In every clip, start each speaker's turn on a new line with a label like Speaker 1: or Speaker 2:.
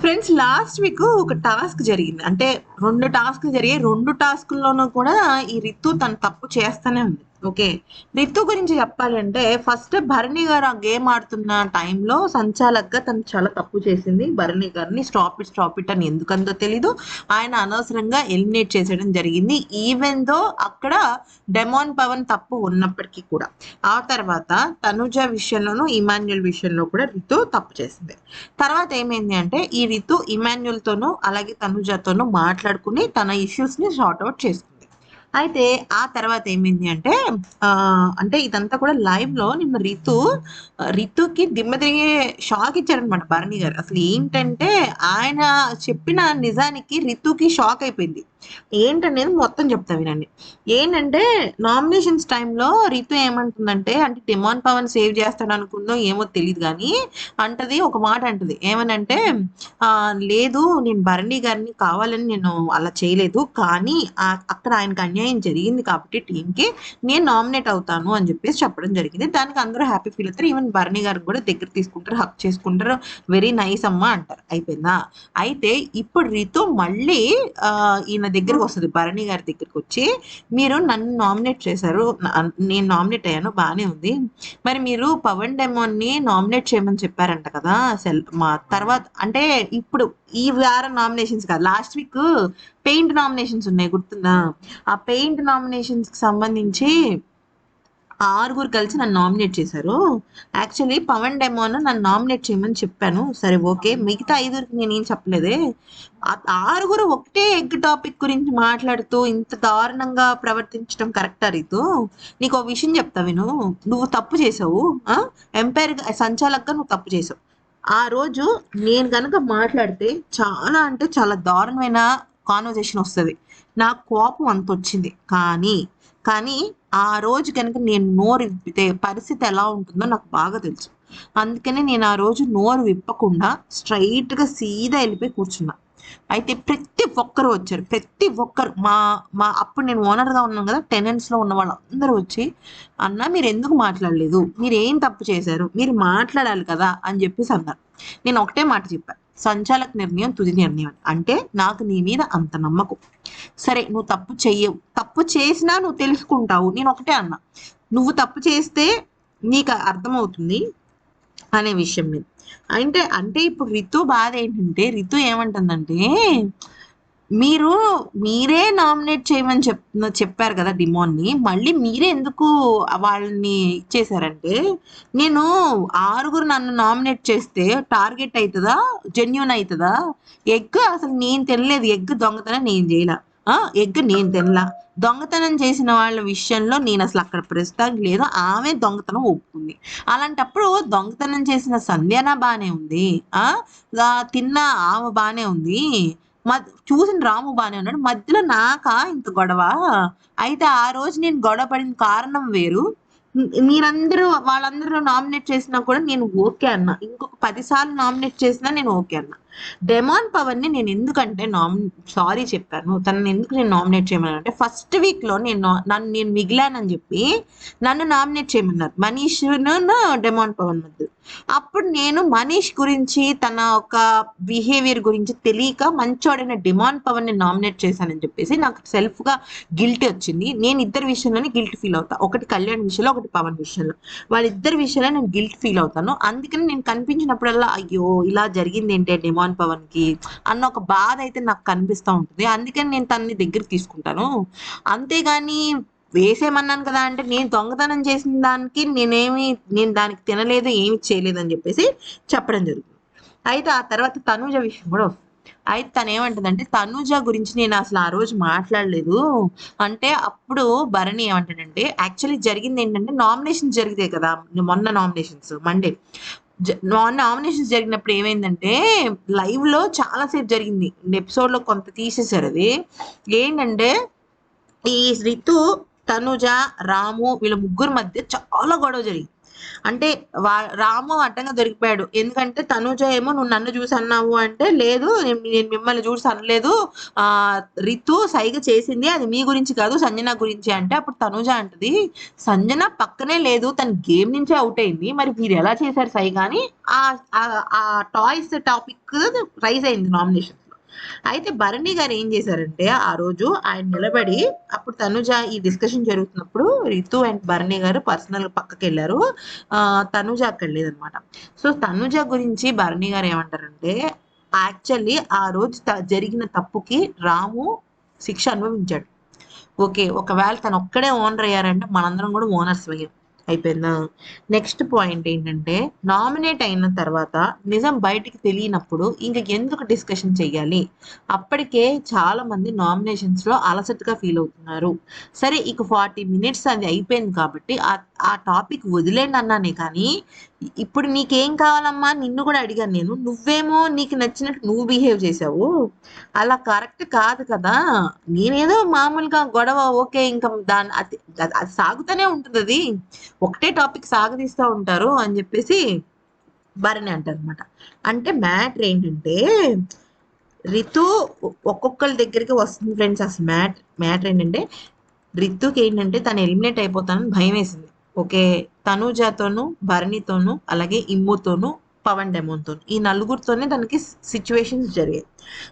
Speaker 1: Friends last week ఒక task జరిగింది. అంటే రెండు టాస్క్లు జరిగాయి రెండు టాస్క్ల్లోనూ కూడా ఈ రితు తన తప్పు చేస్తానే ఉంది. ఓకే. రితు గురించి చెప్పాలంటే ఫస్ట్ భరణి గారు ఆ గేమ్ ఆడుతున్న టైంలో సంచాలక్గా తను చాలా తప్పు చేసింది. భరణి గారిని స్టాప్ ఇట్ స్టాప్ ఇట్ అని ఎందుకందో తెలీదు. ఆయన అనవసరంగా ఎలిమినేట్ చేసేయడం జరిగింది. ఈవెన్ దో అక్కడ డెమోన్ పవన్ తప్పు ఉన్నప్పటికీ కూడా. ఆ తర్వాత తనుజ విషయంలోనూ ఇమాన్యుల్ విషయంలో కూడా రితు తప్పు చేసింది. తర్వాత ఏమైంది అంటే ఈ రితు ఇమాన్యుల్తోనూ అలాగే తనుజతోనూ మాట్లాడుకుని తన ఇష్యూస్ని సార్ట్ అవుట్ చేసుకుంది. అయితే ఆ తర్వాత ఏమైంది అంటే ఆ అంటే ఇదంతా కూడా లైవ్లో నిన్న రితు రితుకి దిమ్మ తిరిగే షాక్ ఇచ్చారనమాట భరణి గారు. అసలు ఏంటంటే ఆయన చెప్పిన నిజానికి రితుకి షాక్ అయిపోయింది. ఏంటనేది మొత్తం చెప్తా వినండి. ఏంటంటే నామినేషన్స్ టైంలో రితు ఏమంటుందంటే అంటే డిమాన్ పవన్ సేవ్ చేస్తాడు అనుకుందో ఏమో తెలియదు కానీ అంటది ఒక మాట అంటది. ఏమనంటే లేదు నేను భరణి గారిని కావాలని నేను అలా చేయలేదు కానీ అక్కడ ఆయనకు అన్యాయం జరిగింది కాబట్టి టీంకి నేను నామినేట్ అవుతాను అని చెప్పేసి చెప్పడం జరిగింది. దానికి అందరూ హ్యాపీ ఫీల్ అవుతారు. ఈవెన్ భరణి గారికి కూడా దగ్గర తీసుకుంటారు హక్ చేసుకుంటారు. వెరీ నైస్ అమ్మా అంటారు. అయిపోయిందా? అయితే ఇప్పుడు రితు మళ్ళీ ఈయన ఈయన దగ్గరకు వస్తుంది. భరణి గారి దగ్గరికి వచ్చి మీరు నన్ను నామినేట్ చేశారు. నేను నామినేట్ అయ్యాను. బాగానే ఉంది. మరి మీరు పవన్ డెమోన్ని నామినేట్ చేయమని చెప్పారంట కదా సెల్ మా తర్వాత అంటే ఇప్పుడు ఈ వారం నామినేషన్స్ కాదు లాస్ట్ వీక్ పెయింట్ నామినేషన్స్ ఉన్నాయి గుర్తుందా? ఆ పెయింట్ నామినేషన్స్కి సంబంధించి ఆరుగురు కలిసి నన్ను నామినేట్ చేశారు. యాక్చువల్లీ పవన్ డెమోన్ నన్ను నామినేట్ చేయమని చెప్పాను. సరే ఓకే. మిగతా ఐదుగురికి నేను ఏం చెప్పలేదే. ఆరుగురు ఒకటే ఎగ్ టాపిక్ గురించి మాట్లాడుతూ ఇంత దారుణంగా ప్రవర్తించడం కరెక్టా రీతు? నీకు ఒక విషయం చెప్తా విను. నువ్వు తప్పు చేసావు ఎంపైర్ సంచాలకుగా నువ్వు తప్పు చేసావు ఆ రోజు నేను కనుక మాట్లాడితే చాలా అంటే చాలా దారుణమైన కాన్వర్జేషన్ వస్తుంది. నా కోపం అంత వచ్చింది కానీ కానీ ఆ రోజు కనుక నేను నోరు విప్పితే పరిస్థితి ఎలా ఉంటుందో నాకు బాగా తెలుసు. అందుకని నేను ఆ రోజు నోరు విప్పకుండా స్ట్రైట్గా గా సీదా వెళ్ళిపోయి కూర్చున్నా. అయితే ప్రతి ఒక్కరు వచ్చారు. ప్రతి ఒక్కరు మా మా అప్పుడు నేను ఓనర్గా ఉన్నాను కదా టెనెంట్స్లో ఉన్న వాళ్ళందరూ వచ్చి అన్న మీరు ఎందుకు మాట్లాడలేదు? మీరు ఏం తప్పు చేశారు? మీరు మాట్లాడాలి కదా అని చెప్పేసి అన్నారు. నేను ఒకటే మాట చెప్పాను సంచాలక నిర్ణయం తుది నిర్ణయం. అంటే నాకు నీ మీద అంత నమ్మకం. సరే నువ్వు తప్పు చెయ్యవు. తప్పు చేసినా నువ్వు తెలుసుకుంటావు. నేను ఒకటే అన్నా. నువ్వు తప్పు చేస్తే నీకు అర్థమవుతుంది అనే విషయం మీద. అంటే అంటే ఇప్పుడు రితు బాధ ఏంటంటే రితు ఏమంటుందంటే మీరు మీరే నామినేట్ చేయమని చెప్ చెప్పారు కదా డిమోన్ని మళ్ళీ మీరే ఎందుకు వాళ్ళని ఇచ్చేసారంటే నేను ఆరుగురు నన్ను నామినేట్ చేస్తే టార్గెట్ అవుతుందా జెన్యున్ అవుతుందా ఎగ్ అసలు నేను తినలేదు. ఎగ్ దొంగతనం నేను చేయలే. ఆ ఎగ్ నేను తినలా. దొంగతనం చేసిన వాళ్ళ విషయంలో నేను అసలు అక్కడ ప్రస్తుతానికి లేదు. ఆమె దొంగతనం ఒప్పుకుంది. అలాంటప్పుడు దొంగతనం చేసిన సంధ్యన బాగానే ఉంది? ఆ తిన్న ఆమె బాగానే ఉంది. చూసిన రాము బానే ఉన్నాడు. మధ్యలో నాకా ఇంత గొడవ? అయితే ఆ రోజు నేను గొడవ పడిన కారణం వేరు. మీరందరూ వాళ్ళందరూ నామినేట్ చేసినా కూడా నేను ఓకే అన్నా. ఇంకొక పది సార్లు నామినేట్ చేసినా నేను ఓకే అన్నా. డెమాన్ పవన్ని నేను ఎందుకంటే నామి సారీ చెప్పాను. తనని ఎందుకు నేను నామినేట్ చేయమని అంటే ఫస్ట్ వీక్లో నేను నన్ను నేను మిగిలానని చెప్పి నన్ను నామినేట్ చేయమన్నారు. మనీష్ డెమాన్ పవన్ మధ్య అప్పుడు నేను మనీష్ గురించి తన ఒక బిహేవియర్ గురించి తెలియక మంచోడైన డిమాండ్ పవన్ని నామినేట్ చేశానని చెప్పేసి నాకు సెల్ఫ్గా గిల్ట్ వచ్చింది. నేను ఇద్దరి విషయంలోనే గిల్ట్ ఫీల్ అవుతా. ఒకటి కళ్యాణ్ విషయంలో ఒకటి పవన్ విషయంలో. వాళ్ళిద్దరి విషయంలో నేను గిల్ట్ ఫీల్ అవుతాను. అందుకని నేను కనిపించినప్పుడల్లా అయ్యో ఇలా జరిగింది ఏంటి? డిమాండ్ పవన్కి అన్న ఒక బాధ అయితే నాకు కనిపిస్తూ ఉంటుంది. అందుకని నేను తనని దగ్గర తీసుకుంటాను. అంతేగాని వేసేయమన్నాను కదా అంటే నేను దొంగతనం చేసిన దానికి నేనేమి నేను దానికి తినలేదు ఏమి చేయలేదు అని చెప్పేసి చెప్పడం జరుగుతుంది. అయితే ఆ తర్వాత తనుజ విషయం కూడా అయితే తను ఏమంటుందంటే తనుజ గురించి నేను అసలు ఆ రోజు మాట్లాడలేదు. అంటే అప్పుడు భరణి ఏమంటాడంటే యాక్చువల్లీ జరిగింది ఏంటంటే నామినేషన్ జరిగితే కదా మొన్న నామినేషన్స్ మండే నామినేషన్స్ జరిగినప్పుడు ఏమైందంటే లైవ్లో చాలాసేపు జరిగింది. ఎపిసోడ్లో కొంత తీసేశారు అది. ఏంటంటే ఈ రితు తనుజ రాము వీళ్ళ ముగ్గురు మధ్య చాలా గొడవ జరిగింది. అంటే వా రాము అడ్డంగా దొరికిపోయాడు. ఎందుకంటే తనుజ ఏమో నువ్వు నన్ను చూసి అన్నావు అంటే లేదు నేను మిమ్మల్ని చూసి అనలేదు. ఆ రితు సైగ చేసింది అది మీ గురించి కాదు సంజన గురించి అంటే అప్పుడు తనుజ అంటది సంజన పక్కనే లేదు తన గేమ్ నుంచే అవుట్ అయింది. మరి మీరు ఎలా చేశారు సై అని ఆ- ఆ టాయ్స్ టాపిక్ రైజ్ అయింది నామినేషన్. అయితే భరణి గారు ఏం చేశారంటే ఆ రోజు ఆయన నిలబడి అప్పుడు తనుజ ఈ డిస్కషన్ జరుగుతున్నప్పుడు రితు అండ్ భరణి గారు పర్సనల్ పక్కకి వెళ్ళారు. ఆ తనుజ అక్కడ లేదనమాట. సో తనుజ గురించి భరణి గారు ఏమంటారంటే యాక్చువల్లీ ఆ రోజు త- జరిగిన తప్పుకి రాము శిక్ష అనుభవించాడు. ఓకే ఒకవేళ తను ఒక్కడే ఓనర్ అయ్యారంటే మనందరం కూడా ఓనర్స్ అయ్యాం. అయిపోయిందా? నెక్స్ట్ పాయింట్ ఏంటంటే నామినేట్ అయిన తర్వాత నిజం బయటికి తెలియనప్పుడు ఇంక ఎందుకు డిస్కషన్ చేయాలి అప్పటికే చాలా మంది నామినేషన్స్లో అలసటగా ఫీల్ అవుతున్నారు. సరే ఇక ఫార్టీ మినిట్స్ అది అయిపోయింది కాబట్టి ఆ ఆ టాపిక్ వదిలేండి అన్నానే కానీ ఇప్పుడు నీకేం కావాలమ్మా? నిన్ను కూడా అడిగాను నేను. నువ్వేమో నీకు నచ్చినట్టు నువ్వు బిహేవ్ చేసావు. అలా కరెక్ట్ కాదు కదా. నేనేదో మామూలుగా గొడవ ఓకే ఇంకా దాని అది అది- సాగుతూనే ఉంటుంది అది. ఒకటే టాపిక్ సాగదీస్తూ ఉంటారు అని చెప్పేసి భరణి అంటారు అనమాట అంటే మ్యాటర్ ఏంటంటే రితు ఒక్కొక్కరి దగ్గరికి వస్తుంది ఫ్రెండ్స్ అసలు మ్యాట్ మ్యాటర్ ఏంటంటే రితుకి ఏంటంటే తను ఎలిమినేట్ అయిపోతానని భయం వేసింది. ఓకే తనుజాతోను భరణితోను అలాగే ఇమ్ముతోను పవన్ డెమోన్తో ఈ నలుగురితోనే తనకి సిచ్యువేషన్స్ జరిగాయి.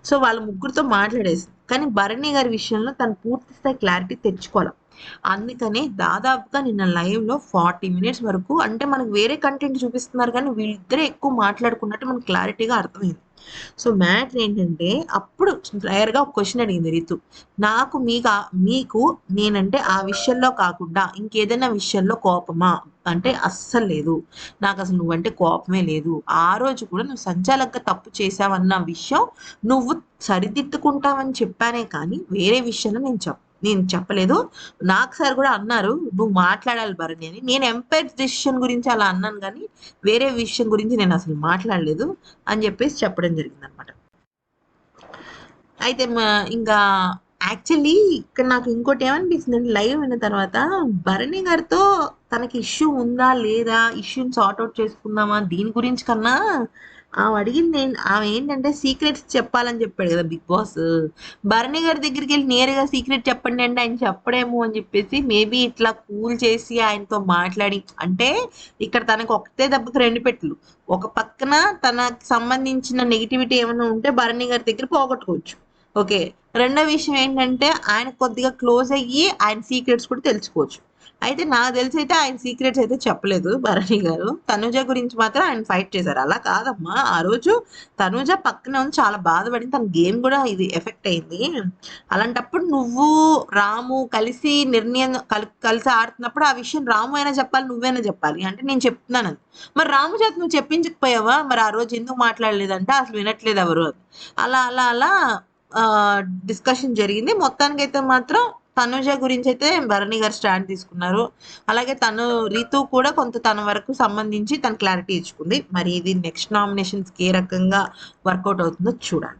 Speaker 1: సో వాళ్ళ ముగ్గురితో మాట్లాడేసి కానీ భరణి గారి విషయంలో తను పూర్తి స్థాయి క్లారిటీ తెచ్చుకోవాలి. అందుకనే దాదాపుగా నిన్న లైవ్లో ఫార్టీ మినిట్స్ వరకు అంటే మనకు వేరే కంటెంట్ చూపిస్తున్నారు కానీ వీళ్ళిద్దరే ఎక్కువ మాట్లాడుకున్నట్టు మనకు క్లారిటీగా అర్థమైంది. సో మ్యాటర్ ఏంటంటే అప్పుడు క్లియర్గా ఒక క్వశ్చన్ అడిగింది రితు. నాకు మీకు మీకు నేనంటే ఆ విషయంలో కాకుండా ఇంకేదైనా విషయంలో కోపమా? అంటే అస్సలు లేదు. నాకు అసలు నువ్వంటే కోపమే లేదు. ఆ రోజు కూడా నువ్వు సంచాలకంగా తప్పు చేసావన్న విషయం నువ్వు సరిదిద్దుకుంటావని చెప్పానే కానీ వేరే విషయంలో నేను చెప్పు నేను చెప్పలేదు. నాకు సార్ కూడా అన్నారు నువ్వు మాట్లాడాలి భరణి అని. నేను ఎంపైర్ డెసిషన్ గురించి అలా అన్నాను కానీ వేరే విషయం గురించి నేను అసలు మాట్లాడలేదు అని చెప్పేసి చెప్పడం జరిగింది అనమాట అయితే మా- ఇంకా యాక్చువల్లీ ఇక్కడ నాకు ఇంకోటి ఏమనిపిస్తుంది అంటే లైవ్ అయిన తర్వాత భరణి గారితో తనకి ఇష్యూ ఉందా లేదా ఇష్యూని సార్ట్ అవుట్ చేసుకుందామా దీని గురించి కన్నా ఆమె అడిగింది ఆమె ఏంటంటే సీక్రెట్స్ చెప్పాలని చెప్పాడు కదా బిగ్ బాస్. భరణి గారి దగ్గరికి వెళ్ళి నేరుగా సీక్రెట్ చెప్పండి అంటే ఆయన చెప్పడేమో అని చెప్పేసి మేబీ ఇట్లా కూల్ చేసి ఆయనతో మాట్లాడి అంటే ఇక్కడ తనకు ఒకటే దెబ్బకి రెండు పెట్లు ఒక పక్కన తనకు సంబంధించిన నెగిటివిటీ ఏమైనా ఉంటే భరణి గారి దగ్గర పోగొట్టుకోవచ్చు. ఓకే. రెండో విషయం ఏంటంటే ఆయన కొద్దిగా క్లోజ్ అయ్యి ఆయన సీక్రెట్స్ కూడా తెలుసుకోవచ్చు. అయితే నాకు తెలిసి అయితే ఆయన సీక్రెట్స్ అయితే చెప్పలేదు భరణి గారు. తనుజ గురించి మాత్రం ఆయన ఫైట్ చేశారు. అలా కాదమ్మా. ఆ రోజు తనుజ పక్కనే ఉంది చాలా బాధపడింది. తన గేమ్ కూడా ఇది ఎఫెక్ట్ అయింది. అలాంటప్పుడు నువ్వు రాము కలిసి నిర్ణయం కలిసి ఆడుతున్నప్పుడు ఆ విషయం రాము అయినా చెప్పాలి నువ్వైనా చెప్పాలి. అంటే నేను చెప్తున్నాను అది. మరి రాము చేత నువ్వు చెప్పించకపోయావా? మరి ఆ రోజు ఎందుకు మాట్లాడలేదంటే అసలు వినట్లేదు ఎవరు అలా అలా అలా డిస్కషన్ జరిగింది. మొత్తానికైతే మాత్రం తనుజ గురించి అయితే భరణి గారు స్టాండ్ తీసుకున్నారు. అలాగే తను రీతు కూడా కొంత తన వరకు సంబంధించి తన క్లారిటీ ఇచ్చుకుంది. మరి ఇది నెక్స్ట్ నామినేషన్స్కి ఏ రకంగా వర్కౌట్ అవుతుందో చూడాలి.